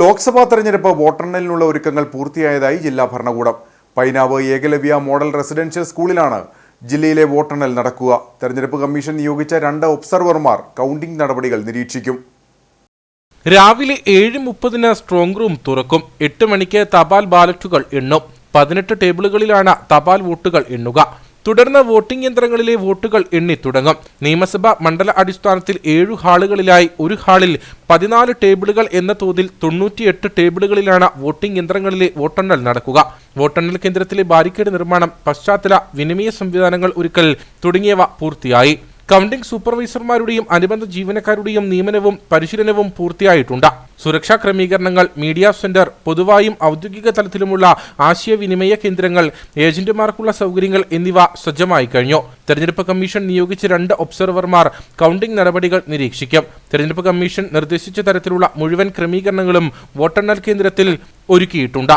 ലോക്സഭാ തെരഞ്ഞെടുപ്പ് വോട്ടെണ്ണലിനുള്ള ഒരുക്കങ്ങൾ പൂർത്തിയായതായി ജില്ലാ ഭരണകൂടം. പൈനാവ് ഏകലവ്യ മോഡൽ റെസിഡൻഷ്യൽ സ്കൂളിലാണ് ജില്ലയിലെ വോട്ടെണ്ണൽ നടക്കുക. തെരഞ്ഞെടുപ്പ് കമ്മീഷൻ നിയോഗിച്ച രണ്ട് ഒബ്സർവർമാർ കൗണ്ടിംഗ് നടപടികൾ നിരീക്ഷിക്കും. രാവിലെ ഏഴ് മുപ്പതിന് സ്ട്രോങ് റൂം തുറക്കും. എട്ട് മണിക്ക് തപാൽ ബാലറ്റുകൾ എണ്ണും. പതിനെട്ട് ടേബിളുകളിലാണ് തപാൽ വോട്ടുകൾ എണ്ണുക. തുടർന്ന് വോട്ടിംഗ് യന്ത്രങ്ങളിലെ വോട്ടുകൾ എണ്ണി തുടങ്ങും. നിയമസഭ മണ്ഡല അടിസ്ഥാനത്തിൽ ഏഴു ഹാളുകളിലായി ഒരു ഹാളിൽ പതിനാല് ടേബിളുകൾ എന്ന തോതിൽ തൊണ്ണൂറ്റിയെട്ട് ടേബിളുകളിലാണ് വോട്ടിംഗ് യന്ത്രങ്ങളിലെ വോട്ടെണ്ണൽ നടക്കുക. വോട്ടെണ്ണൽ കേന്ദ്രത്തിലെ ബാരിക്കേഡ് നിർമ്മാണം പശ്ചാത്തല വിനിമയ സംവിധാനങ്ങൾ ഒരുക്കൽ തുടങ്ങിയവ പൂർത്തിയായി. കൗണ്ടിംഗ് സൂപ്പർവൈസർമാരുടെയും അനുബന്ധ ജീവനക്കാരുടെയും നിയമനവും പരിശീലനവും പൂർത്തിയായിട്ടുണ്ട്. സുരക്ഷാ ക്രമീകരണങ്ങൾ മീഡിയ സെന്റർ പൊതുവായും ഔദ്യോഗിക തലത്തിലുമുള്ള ആശയവിനിമയ കേന്ദ്രങ്ങൾ ഏജന്റുമാർക്കുള്ള സൗകര്യങ്ങൾ എന്നിവ സജ്ജമായി കഴിഞ്ഞു. തെരഞ്ഞെടുപ്പ് കമ്മീഷൻ നിയോഗിച്ച രണ്ട് ഒബ്സർവർമാർ കൗണ്ടിംഗ് നടപടികൾ നിരീക്ഷിക്കും. തെരഞ്ഞെടുപ്പ് കമ്മീഷൻ നിർദ്ദേശിച്ച തരത്തിലുള്ള മുഴുവൻ ക്രമീകരണങ്ങളും വോട്ടെണ്ണൽ കേന്ദ്രത്തിൽ ഒരുക്കിയിട്ടുണ്ട്.